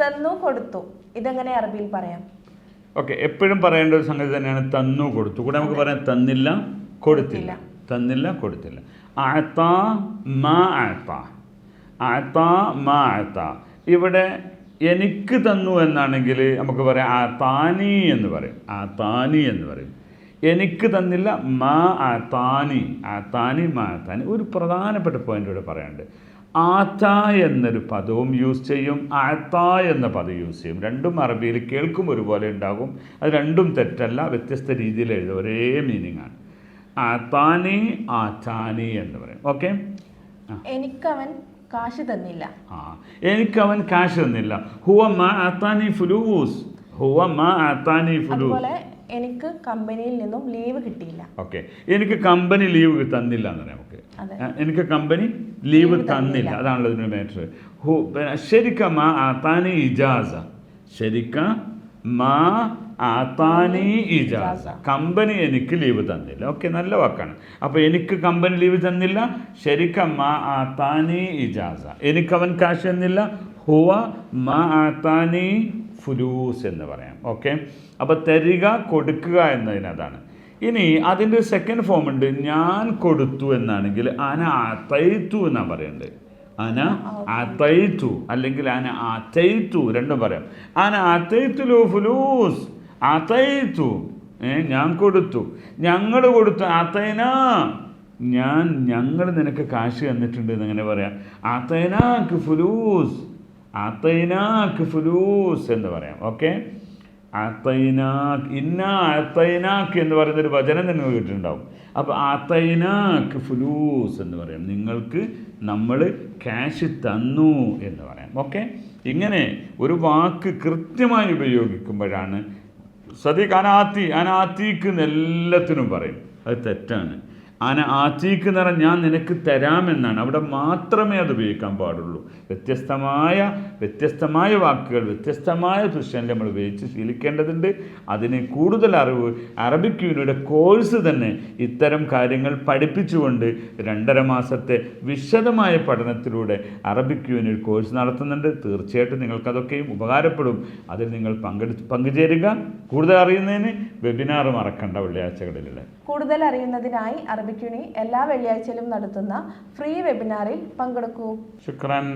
തന്നു കൊടുത്തു. ഇതെങ്ങനെ അറബിയിൽ പറയാം? ഓക്കെ എപ്പോഴും പറയേണ്ട ഒരു സംഗതി തന്നെയാണ് തന്നു കൊടുത്തു. കൂടെ നമുക്ക് പറയാം തന്നില്ല കൊടുത്തില്ല. തന്നില്ല കൊടുത്തില്ല. ആത്ത മാ ആത്ത ആത്ത മാ ആത്ത ഇവിടെ എനിക്ക് തന്നു എന്നാണെങ്കിൽ നമുക്ക് പറയാം ആ താനി എന്ന് പറയും. ആ താനി എന്ന് പറയും. എനിക്ക് തന്നില്ല മാ ആ താനി ആ താനി മാ താനി ഒരു പ്രധാനപ്പെട്ട പോയിന്റ് ഇവിടെ പറയാനുണ്ട്. ആത്ത എന്നൊരു പദവും യൂസ് ചെയ്യും ആത്ത എന്ന പദം യൂസ് ചെയ്യും. രണ്ടും അറബിയിൽ കേൾക്കും ഒരുപോലെ ഉണ്ടാകും. അത് രണ്ടും തെറ്റല്ല വ്യത്യസ്ത രീതിയിൽ എഴുതും. ഒരേ മീനിങ് ആണ്. ആത്താനി ആറ്റാനി എന്ന് പറയും. ഓക്കെ എനിക്കവൻ കാശ് തന്നില്ല. ആ. എനിക്കവൻ കാശ് തന്നില്ല. ഹുവ മാ ആത്താനി ഫുലൂസ്. ഹുവ മാ ആത്താനി ഫുലൂസ്. എനിക്ക് കമ്പനിയിൽ നിന്നും ലീവ് കിട്ടിയില്ല. ഓക്കെ. എനിക്ക് കമ്പനി ലീവ് തന്നില്ല എന്ന് പറയാം. നമുക്ക് എനിക്ക് കമ്പനി ലീവ് തന്നില്ല. അതാണല്ലോ ഇതിന് മാറ്റർ ഹു ശരിക്ക മാ ആത്താനി ഇജാസ. ശരിക്ക മാ ആത്താനി ഇജാസ. കമ്പനി എനിക്ക് ലീവ് തന്നില്ല. ഓക്കെ നല്ല വാക്കാണ്. അപ്പോൾ എനിക്ക് കമ്പനി ലീവ് തന്നില്ല. ശരിക്ക മാ ആത്താനി ഇജാസ. എനിക്ക് അവൻ കാശ് തന്നില്ല. ഹുവ മാ ആത്താനി ഫുലൂസ് എന്ന് പറയാം. ഓക്കെ അപ്പോൾ തരിക കൊടുക്കുക എന്നതിനതാണ്. ഇനി അതിന്റെ സെക്കൻഡ് ഫോം ഉണ്ട്. ഞാൻ കൊടുത്തു എന്നാണെങ്കിൽ അന അതൈത്തു എന്നാണ് പറയേണ്ടത് അന അതൈത്തു അല്ലെങ്കിൽ അന അതൈത്തു രണ്ടും പറയാം. അന അതൈത്തുലു ഫുലൂസ്. അതൈത്തു ഏ ഞാൻ കൊടുത്തു. ഞങ്ങൾ കൊടുത്തു അതൈന ഞാൻ ഞങ്ങൾ നിനക്ക് കാശ് തന്നിട്ടുണ്ട് എന്നങ്ങനെ പറയാം. അതൈനാക്ക് ഫുലൂസ്. അതൈനാക്ക് ഫുലൂസ് എന്ന് പറയാം. ഓക്കെ? അതൈനാക്ക് ഇന്ന അതൈനാക്ക് എന്ന് പറയുന്ന ഒരു വചനം നിങ്ങൾ കേട്ടിട്ടുണ്ടാവും അപ്പോൾ അതൈനാക്ക് ഫുലൂസ് എന്ന് പറയാം. നിങ്ങൾക്ക് നമ്മൾ ക്യാഷ് തന്നു എന്ന് പറയാം. ഓക്കെ? ഇങ്ങനെ ഒരു വാക്ക് കൃത്യമായി ഉപയോഗിക്കുമ്പോഴാണ് സദീഖ് അനാത്തി അനാത്തിക്ക് എല്ലാത്തിനും പറയും. അത് തെറ്റാണ്. അന ആറ്റീക്ക് നിറ ഞാൻ നിനക്ക് തരാമെന്നാണ്. അവിടെ മാത്രമേ അത് ഉപയോഗിക്കാൻ പാടുള്ളൂ. വ്യത്യസ്തമായ വ്യത്യസ്തമായ വാക്കുകൾ വ്യത്യസ്തമായ ദൃശ്യങ്ങൾ നമ്മൾ ഉപയോഗിച്ച് ശീലിക്കേണ്ടതുണ്ട്. അതിന് കൂടുതൽ അറിവ് അറബിക് യൂണിയുടെ കോഴ്സ് തന്നെ ഇത്തരം കാര്യങ്ങൾ പഠിപ്പിച്ചുകൊണ്ട് രണ്ടര മാസത്തെ വിശദമായ പഠനത്തിലൂടെ അറബിക് യൂണിറ്റ് കോഴ്സ് നടത്തുന്നുണ്ട്. തീർച്ചയായിട്ടും നിങ്ങൾക്കതൊക്കെയും ഉപകാരപ്പെടും. അതിൽ നിങ്ങൾ പങ്കെടു പങ്കുചേരുക. കൂടുതൽ അറിയുന്നതിന് വെബിനാർ മറക്കണ്ട വെള്ളിയാഴ്ചകളിലുള്ള കൂടുതൽ അറിയുന്നതിനായി അറബിക്കുണി എല്ലാ വെള്ളിയാഴ്ചയിലും നടത്തുന്ന ഫ്രീ വെബിനാറിൽ പങ്കെടുക്കൂ. ശുക്രൻ.